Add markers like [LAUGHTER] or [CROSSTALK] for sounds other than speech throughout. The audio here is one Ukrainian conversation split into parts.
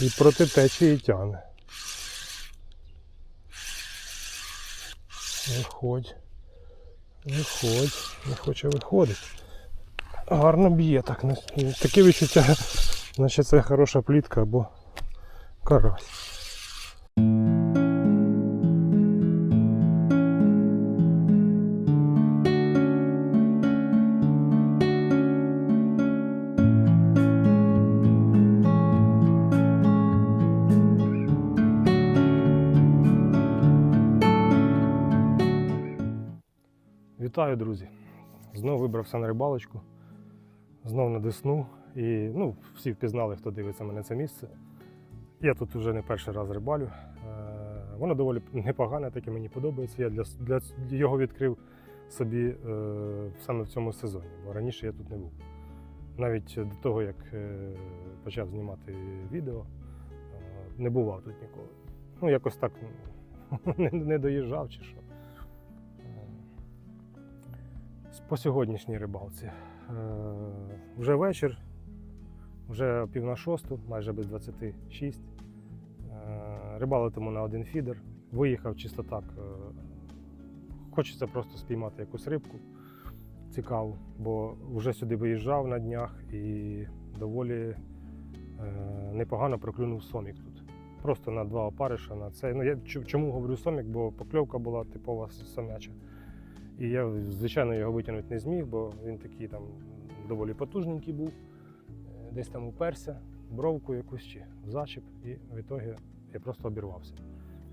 І проти течії тягне. Виходь. Виходь. Не хоче виходити. Гарно б'є так. ну, Таке відчуття, наче це хороша плітка або карась. Вітаю, друзі! Знову вибрався на рибалочку, знов на Десну. І ну, всі впізнали, хто дивиться мене це місце. Я тут вже не перший раз рибалю. Е, Воно доволі непогане, таке мені подобається. Я для, для його відкрив собі е, саме в цьому сезоні, бо раніше я тут не був. Навіть до того, як е, почав знімати відео, не бував тут ніколи. Ну, якось так [LAUGHS] не доїжджав чи що. По сьогоднішній рибалці. Е, вже вечір, вже пів на шосту, майже без 26. Е, рибалитиму на один фідер. Виїхав чисто так. Е, хочеться просто спіймати якусь рибку цікаву, бо вже сюди виїжджав на днях і доволі непогано проклюнув сомік тут. Просто на два опариша на цей. Ну, я чому говорю сомік, бо покльовка була типова сомяча. І я, звичайно, його витягнути не зміг, бо він такий там доволі потужненький був. Е, Десь там уперся, бровку якусь чи в зачіп, і в ітогі я просто обірвався.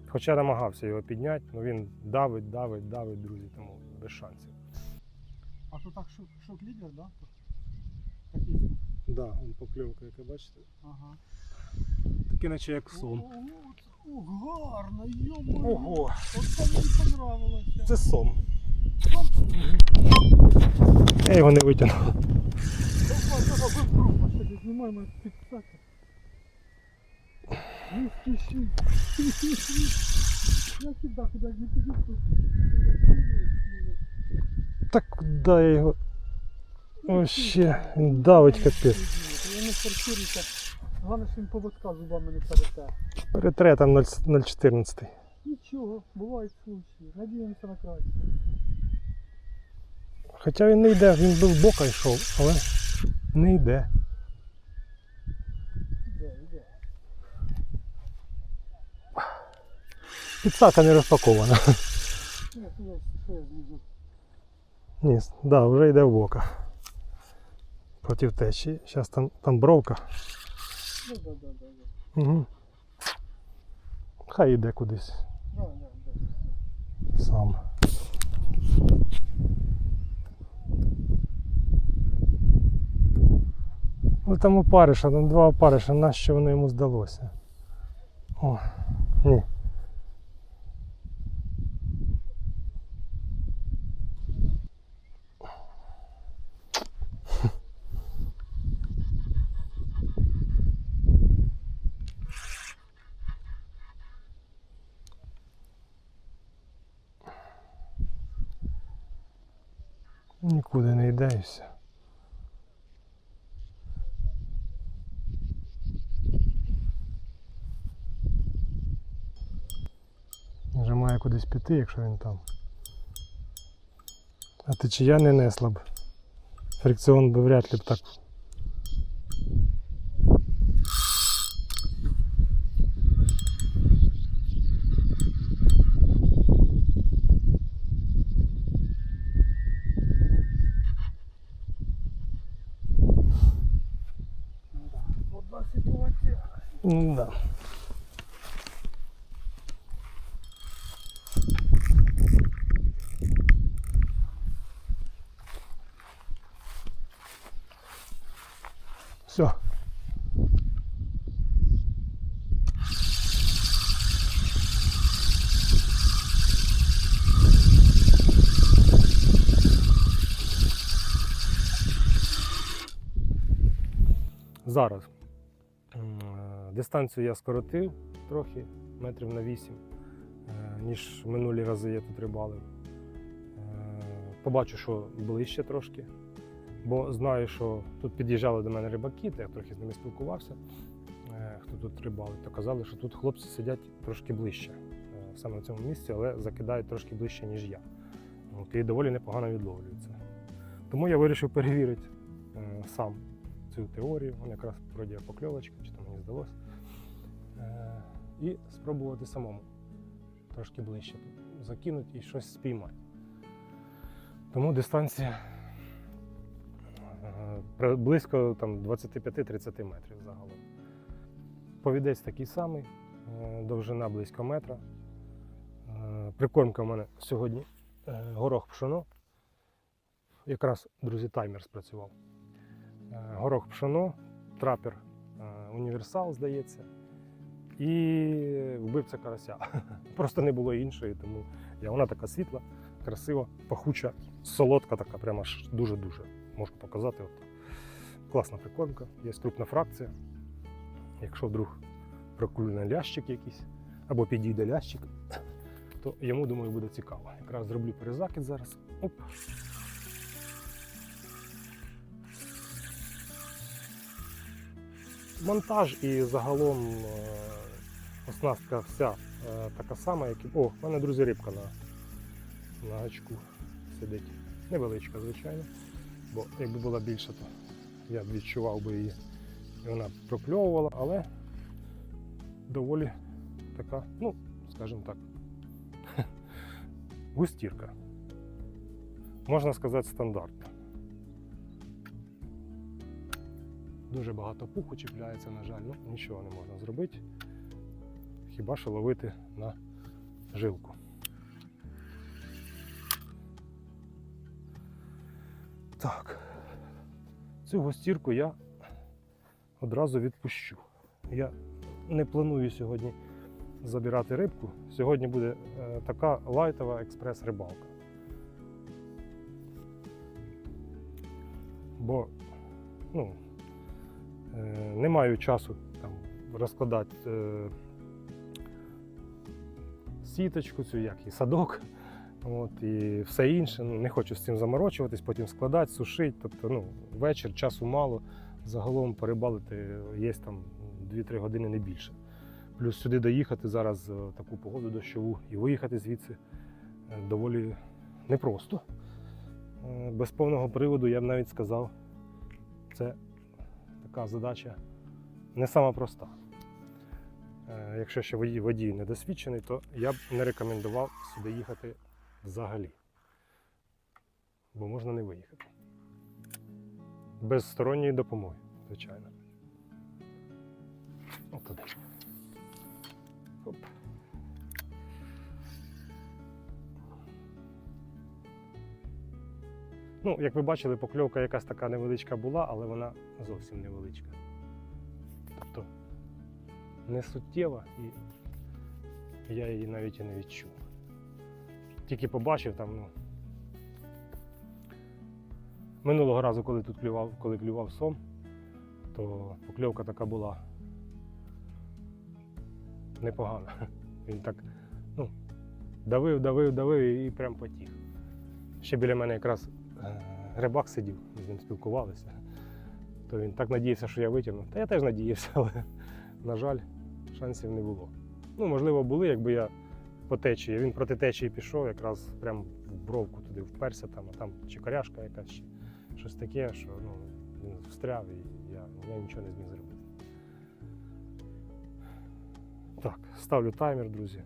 Хоча намагався його підняти, але він давить, давить, давить, друзі, тому без шансів. А то так шок, шок лідер, да? Такий звук. Так, да, он покльовка, яка бачите, Ага. такий наче як О, о, о, о, гарно, йомо. Ого, От це мені понравилося. це сом. Я його не витягнув. Я сюди, куди не піду. Так куди я його. Вообще, давить капець. Я не форсуюся. Головне, що він поводка зубами не перете. Перетре там 0,14. Нічого, бувають случаї. Надіємося на краще. Хоча він не йде, він би в бока йшов, але не йде. Підсака не розпакована. Ні, да, вже йде в бока. Проти течії. Зараз там, там бровка. Угу. Хай йде кудись сам. Ну там опариша, там два опариша, нащо воно йому здалося? О, ні. Нікуди не йде і все. Вже має кудись піти, якщо він там. А течія не несла б. Фрикціон би вряд ли б так. Ну да. Все. Зараз е, Дистанцію я скоротив трохи, метрів на 8, е, ніж минулі рази я тут рибалив. Е, Побачу, що ближче трошки, бо знаю, що тут під'їжджали до мене рибаки, то я трохи з ними спілкувався. Хто тут рибалить, то казали, що тут хлопці сидять трошки ближче, саме в цьому місці, але закидають трошки ближче, ніж я. І доволі непогано відловлюються. Тому я вирішив перевірити сам цю теорію. Якраз вроді покльовочка, чи то мені здалося. Е, і спробувати самому трошки ближче закинути і щось спіймати. Тому дистанція е, близько там, 25-30 метрів загалом. Повідець такий самий, е, довжина близько метра. Прикормка в мене сьогодні горох пшоно. Якраз, друзі, таймер спрацював. Горох пшоно, трапер е, універсал, здається. І вбивця карася. [LAUGHS] Просто не було іншої, тому я, вона така світла, красива, пахуча, солодка, така, прямо аж дуже-дуже. Можу показати. От. Класна прикормка, є крупна фракція. Якщо вдруг проклюне лящик якийсь, або підійде лящик, то йому, думаю, буде цікаво. Якраз зроблю перезакид зараз. Оп. Монтаж і загалом е, оснастка вся е, така сама, як і. О, в мене, друзі, рибка на, на гачку сидить. Невеличка, звичайно. Бо якби була більша, то я б відчував би її. І вона прокльовувала, але доволі така, ну, скажімо так, [LAUGHS] густірка. Можна сказати, стандартна. Дуже багато пуху чіпляється, на жаль, ну нічого не можна зробити. Хіба що ловити на жилку. Так. Цю гостірку я одразу відпущу. Я не планую сьогодні забирати рибку. Сьогодні буде е, така лайтова експрес-рибалка. Бо ну, не маю часу там, розкладати е, сіточку, цю як і садок. От, і все інше. Не хочу з цим заморочуватись, потім складати, сушити. Тобто, ну, вечір, часу мало. Загалом порибалити є там 2-3 години не більше. Плюс сюди доїхати зараз е, таку погоду дощову і виїхати звідси е, доволі непросто. Е, Без повного приводу я б навіть сказав, це така задача не сама проста. Е, Якщо ще водій, водій не досвідчений, то я б не рекомендував сюди їхати взагалі. Бо можна не виїхати. Без сторонньої допомоги, звичайно. От Ну, як ви бачили, покльовка якась така невеличка була, але вона зовсім невеличка. Тобто не суттєва і я її навіть і не відчув. Тільки побачив там, ну. Минулого разу, коли тут клював, коли клював сом, то покльовка така була непогана. [LAUGHS] Він так ну, давив, давив, давив і прям потіг. Ще біля мене якраз рибак сидів, ми з ним спілкувалися. То він так надіявся, що я витягну. Та я теж надіявся, [LAUGHS] але, на жаль, шансів не було. Ну, можливо, були, якби я по течії. Він проти течії пішов, якраз прям в бровку туди вперся, там, а там чи якась чи щось таке, що ну, він встряв і я, я нічого не зміг зробити. Так, ставлю таймер, друзі.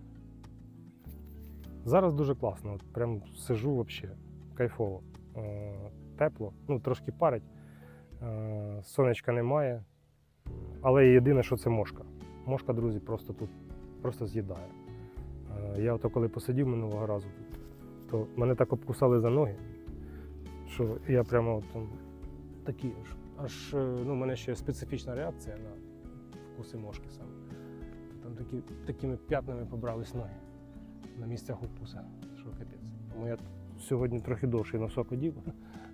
Зараз дуже класно, от прям сижу взагалі, кайфово. Е, тепло, ну трошки парить, е, сонечка немає. Але єдине, що це мошка. Мошка, друзі, просто тут просто з'їдає. Е, я ото коли посидів минулого разу, то мене так обкусали за ноги, що я прямо там, такі аж, аж ну, у мене ще специфічна реакція на вкуси мошки саме. Там такі, такими п'ятнами побрались ноги на місцях укуса, що капець. Тому я сьогодні трохи довший носок одів,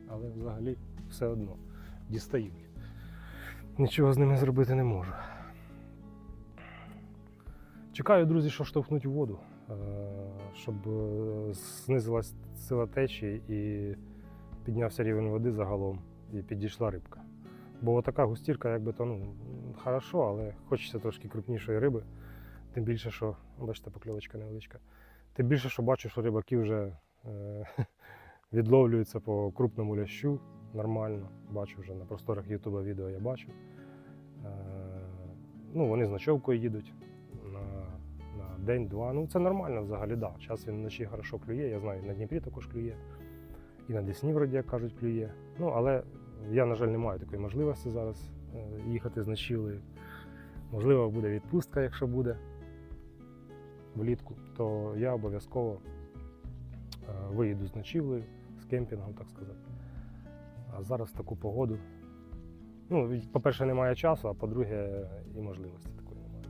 але взагалі все одно дістають. Нічого з ними зробити не можу. Чекаю, друзі, що штовхнуть у воду, е, щоб е, знизилась сила течії і піднявся рівень води загалом і підійшла рибка. Бо така густірка, якби то ну, хорошо, але хочеться трошки крупнішої риби. Тим більше, що, бачите, покльовочка невеличка. Тим більше, що бачу, що рибаки вже [LAUGHS] відловлюються по крупному лящу нормально. Бачу вже на просторах Ютуба відео я бачу. Е, ну, вони з ночовкою їдуть на, на день-два. Ну, це нормально взагалі, да. Час він вночі хорошо клює. Я знаю, на Дніпрі також клює. І на Десні, вроді, як кажуть, клює. Ну, але я, на жаль, не маю такої можливості зараз е, їхати з ночівлею. Можливо, буде відпустка, якщо буде влітку, то я обов'язково виїду з ночівлею, з кемпінгом, так сказати. А зараз таку погоду. Ну, по-перше, немає часу, а по-друге, і можливості такої немає.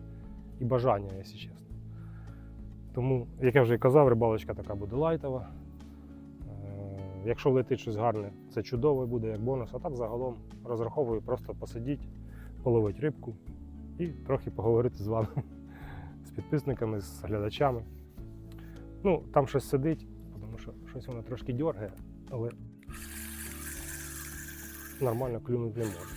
І бажання, якщо чесно. Тому, як я вже і казав, рибалочка така буде лайтова. Е, Якщо влетить щось гарне, це чудово буде як бонус. А так загалом розраховую просто посидіти, половити рибку і трохи поговорити з вами, [LAUGHS] з підписниками, з глядачами. Ну, там щось сидить, що щось воно трошки дьоргає, але нормально клюнути не може.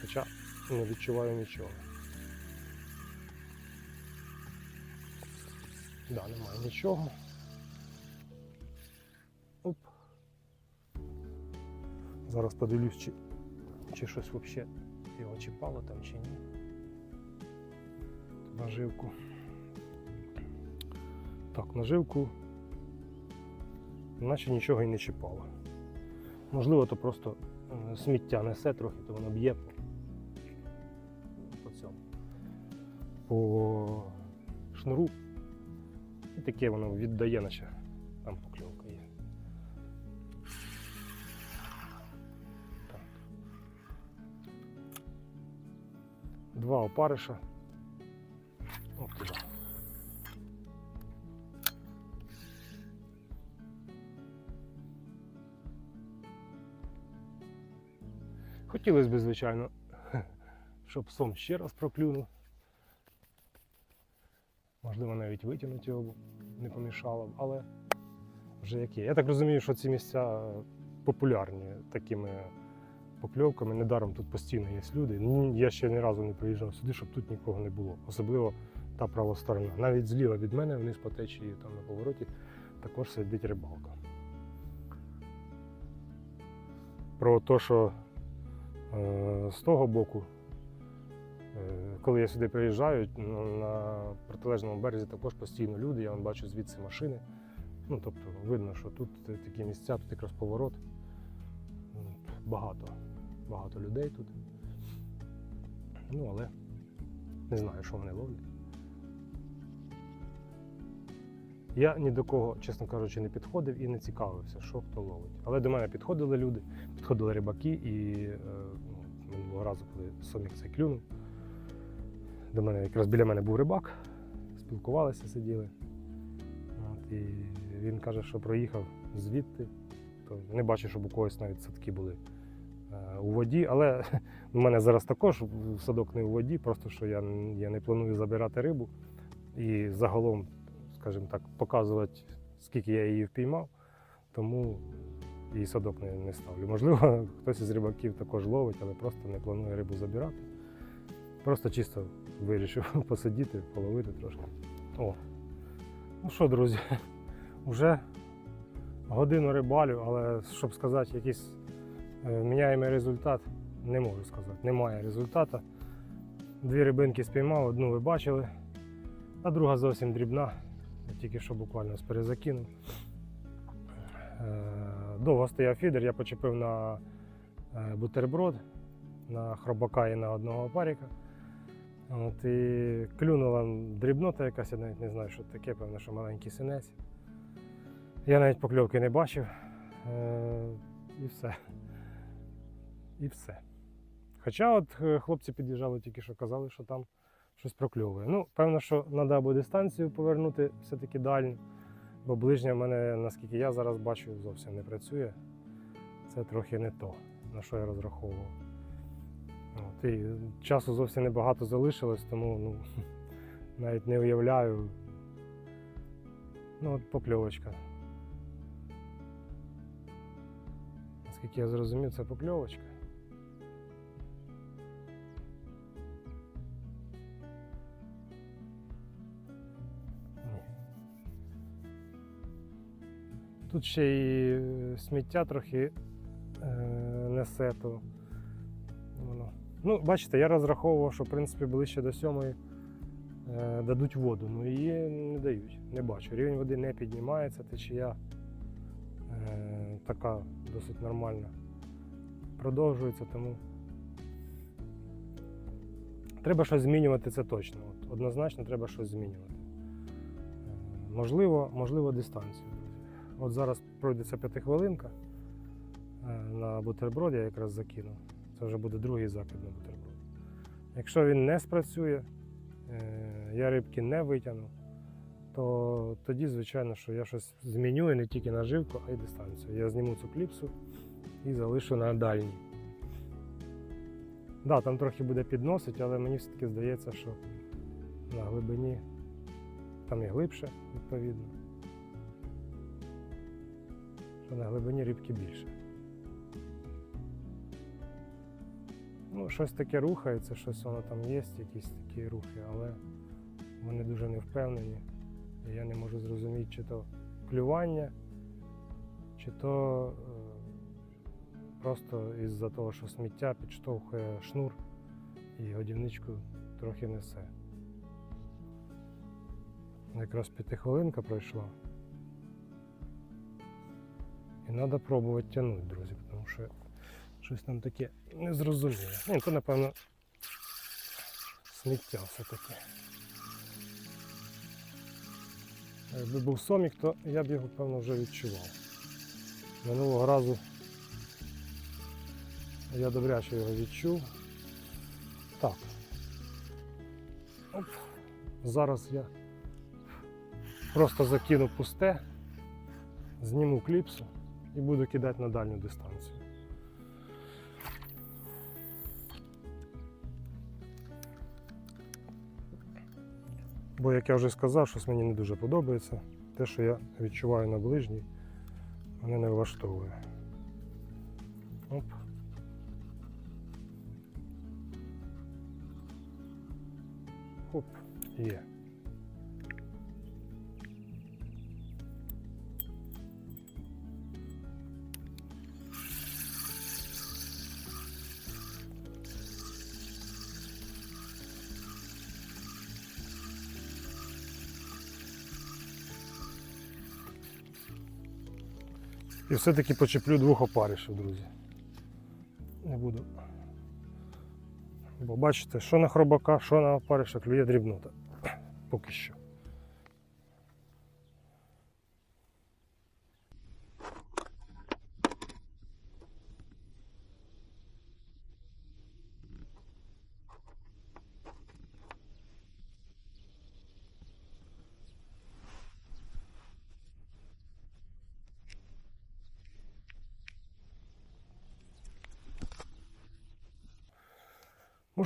Хоча не відчуваю нічого. Да, немає нічого. Оп. Зараз подивлюсь, чи, чи щось взагалі його чіпало там чи ні. Наживку. Так, наживку. Наче нічого і не чіпало. Можливо, то просто е, сміття несе трохи, то воно б'є по цьому. По шнуру. І таке воно віддає, наче там покльовка є. Так. Два опариша. От туди. Хотілося б, звичайно, [LAUGHS] щоб сом ще раз проклюнув. Можливо, навіть витягнути його не помішало б, але вже як є. Я так розумію, що ці місця популярні такими покльовками. Недаром тут постійно є люди. Я ще ні разу не приїжджав сюди, щоб тут нікого не було. Особливо та права сторона. Навіть зліва від мене, вниз по течії, там на повороті, також сидить рибалка. Про те, що з того боку Е, Коли я сюди приїжджаю, ну, на протилежному березі також постійно люди, я бачу звідси машини. Ну, тобто видно, що тут такі місця, тут якраз поворот. Багато, багато людей тут. Ну, але не знаю, що вони ловлять. Я ні до кого, чесно кажучи, не підходив і не цікавився, що хто ловить. Але до мене підходили люди, підходили рибаки, і е, ну, минулого разу, коли сомік цей клюнув, до мене якраз біля мене був рибак, спілкувалися, сиділи. От, і він каже, що проїхав звідти. То не бачу, щоб у когось навіть садки були е, у воді. Але [LAUGHS] у мене зараз також садок не у воді, просто що я, я не планую забирати рибу. І загалом, скажімо так, показувати, скільки я її впіймав, тому і садок не, не ставлю. Можливо, [LAUGHS] хтось із рибаків також ловить, але просто не планує рибу забирати. Просто чисто вирішив [LAUGHS] посидіти, половити трошки. О. Ну що, друзі, [LAUGHS] вже годину рибалю, але щоб сказати, якийсь е, міняємий результат, не можу сказати. Немає результату. Дві рибинки спіймав, одну ви бачили, а друга зовсім дрібна. Тільки що буквально ось перезакинув. Е, Довго стояв фідер, я почепив на е, бутерброд, на хробака і на одного опаріка. От, і клюнула дрібнота якась, я навіть не знаю, що таке, певно, що маленький синець. Я навіть покльовки не бачив. Е, і все. І все. Хоча от хлопці під'їжджали тільки що казали, що там щось прокльовує. Ну, певно, що треба або дистанцію повернути все-таки дальню, бо ближня в мене, наскільки я зараз бачу, зовсім не працює. Це трохи не то, на що я розраховував. От, і часу зовсім небагато залишилось, тому ну, [LAUGHS] навіть не уявляю. Ну, от покльовочка. Скільки я зрозумів, це покльовочка. Тут ще й е, сміття трохи е, несе, то воно. Ну, бачите, я розраховував, що в принципі ближче до сьомої е, дадуть воду. Ну її не дають, не бачу. Рівень води не піднімається, течія е, така досить нормальна. Продовжується, тому треба щось змінювати, це точно. От, однозначно треба щось змінювати. Е, можливо, можливо, дистанцію. От зараз пройдеться п'ятихвилинка е, на бутерброд, я якраз закинув. Це вже буде другий закид на бутерброд. Якщо він не спрацює, е, я рибки не витягну, то тоді, звичайно, що я щось зміню і не тільки наживку, а й дистанцію. Я зніму цю кліпсу і залишу на дальній. Да, там трохи буде підносить, але мені все-таки здається, що на глибині там і глибше, відповідно. Що на глибині рибки більше. Ну, щось таке рухається, щось воно там є, якісь такі рухи, але вони дуже не впевнені. Я не можу зрозуміти, чи то клювання, чи то е, просто із-за того, що сміття підштовхує шнур і годівничку трохи несе. Якраз п'ятихвилинка пройшла. І треба пробувати тягнути, друзі, тому що щось там таке незрозуміле. Ну, то, напевно, сміття все-таки. Якби був сомік, то я б його, певно, вже відчував. Минулого разу я добряче його відчув. Так. Оп. Зараз я просто закину пусте, зніму кліпсу і буду кидати на дальню дистанцію. Бо, як я вже сказав, щось мені не дуже подобається. Те, що я відчуваю на ближній, мене не влаштовує. Оп. Хоп, є. І все-таки почеплю двох опаришів, друзі. Не буду. Бо бачите, що на хробака, що на опариша клює дрібнота. Поки що.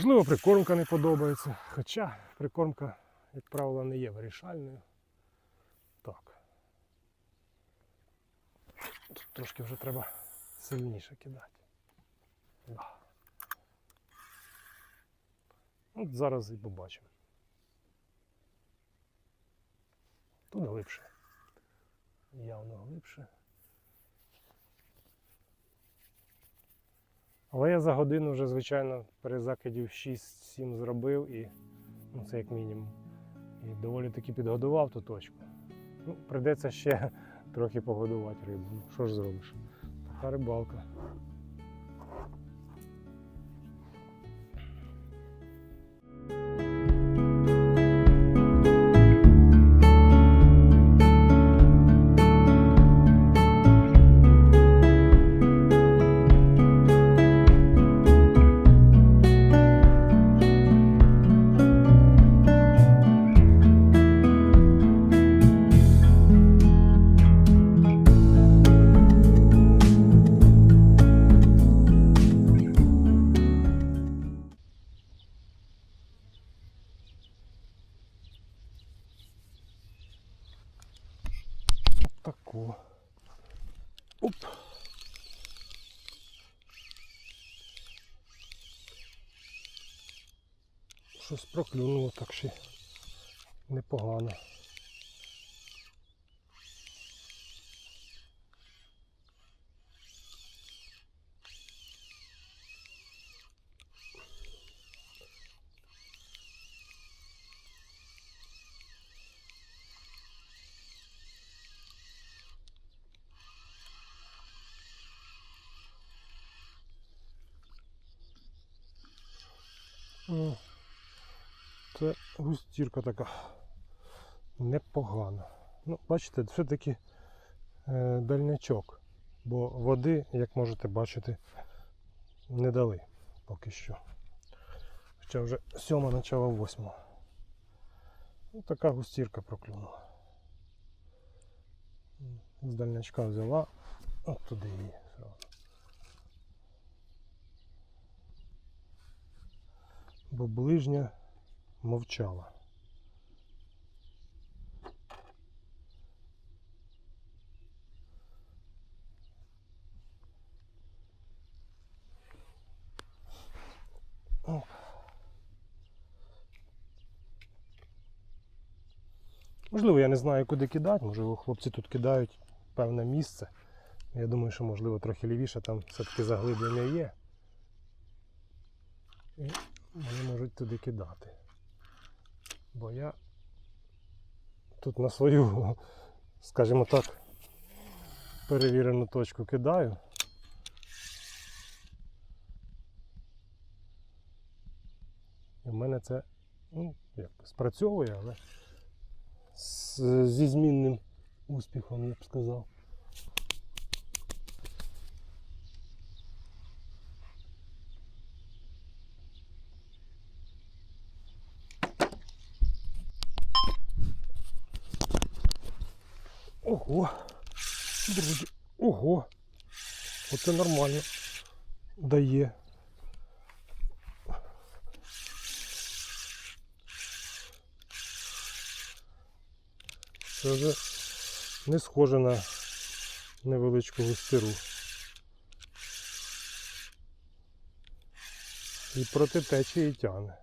Можливо, прикормка не подобається, хоча прикормка, як правило, не є вирішальною. Так. Тут трошки вже треба сильніше кидати. Да. От зараз і побачимо. Тут глибше. Явно глибше. Але я за годину вже, звичайно, перезакидів 6-7 зробив і ну, це як мінімум. І доволі таки підгодував ту точку. Ну, прийдеться ще [LAUGHS] трохи погодувати рибу. Ну, що ж зробиш? Така рибалка. Щось проклюнуло так ще непогано. Ну, Це густірка така непогана. Ну, бачите, все-таки е, дальнячок, бо води, як можете бачити, не дали поки що. Хоча вже сьома начало восьма. Ну, така густірка проклюнула. З дальнячка взяла, от туди її. бо ближня мовчала. Можливо, я не знаю, куди кидати, можливо, хлопці тут кидають певне місце. Я думаю, що можливо трохи лівіше, там все-таки заглиблення є. І вони можуть туди кидати. Бо я тут на свою, скажімо так, перевірену точку кидаю. І в мене це ну, як, би, спрацьовує, але з, зі змінним успіхом, я б сказав. Ого! Друзі, ого! Оце нормально дає. Це вже не схоже на невеличку густиру. І проти течії тягне.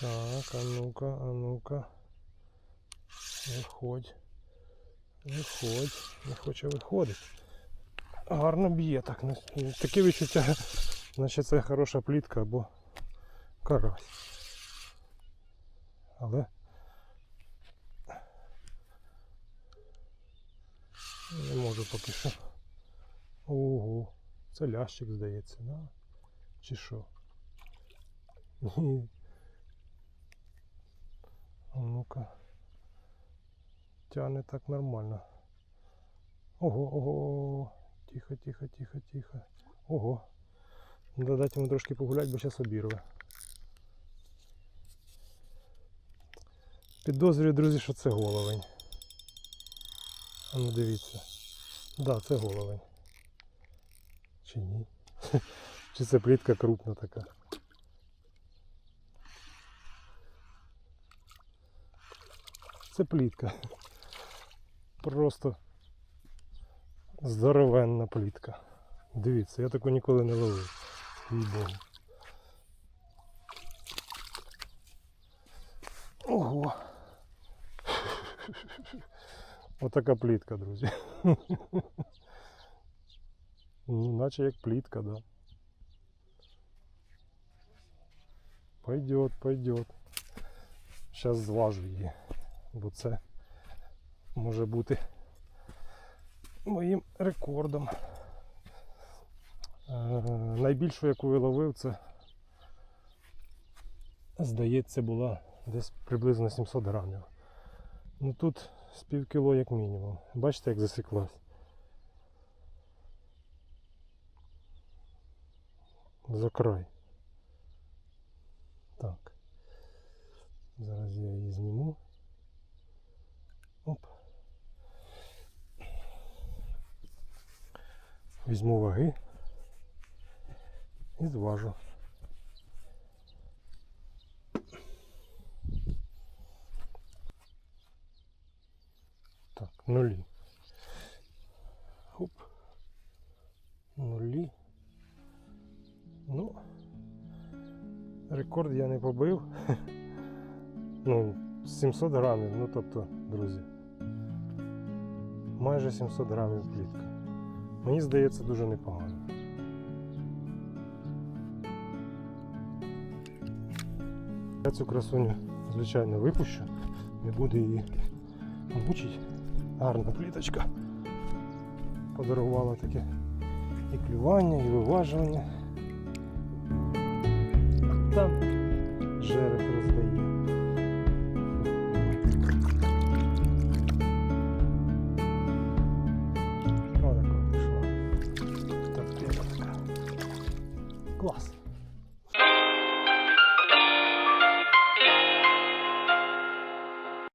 Так, а ну-ка, а ну-ка. Виходь. Виходь. Не хоче виходити. Гарно б'є так. ну, Таке відчуття, наче це хороша плітка або карась. Але не можу поки що. Ого, це лящик здається, да? Чи що? Ну-ка. Тягне так нормально. Ого, ого. Тихо, тихо, тихо, тихо. Ого. Надо дати йому трошки погуляти, бо зараз обірве. Підозрюю, друзі, що це головень. А ну дивіться. Да, це головень. Чи ні? [LAUGHS] Чи це плітка крупна така? Це плітка. Просто здоровенна плітка. Дивіться, я таку ніколи не ловив. їй Богу. Ого. Отака плітка, друзі. Ну, наче як плітка, да. Пойдет, пойдет. Зараз зважу її, Бо це може бути моїм рекордом. Е, найбільшу, яку я ловив, це здається була десь приблизно 700 грамів. Ну тут з пів кіло як мінімум. Бачите, як засіклась. За край. Так. Зараз я її зніму. Оп. Візьму ваги і зважу. Так, нулі. Хоп. Нулі. Ну, рекорд я не побив. [LAUGHS] Ну, 700 грамів, ну тобто, друзі. Майже 700 грамів плітка. Мені здається, дуже непогано. Я цю красуню, звичайно, випущу, не буду її мучити. Гарна пліточка. Подарувала таке і клювання, і виважування. Там.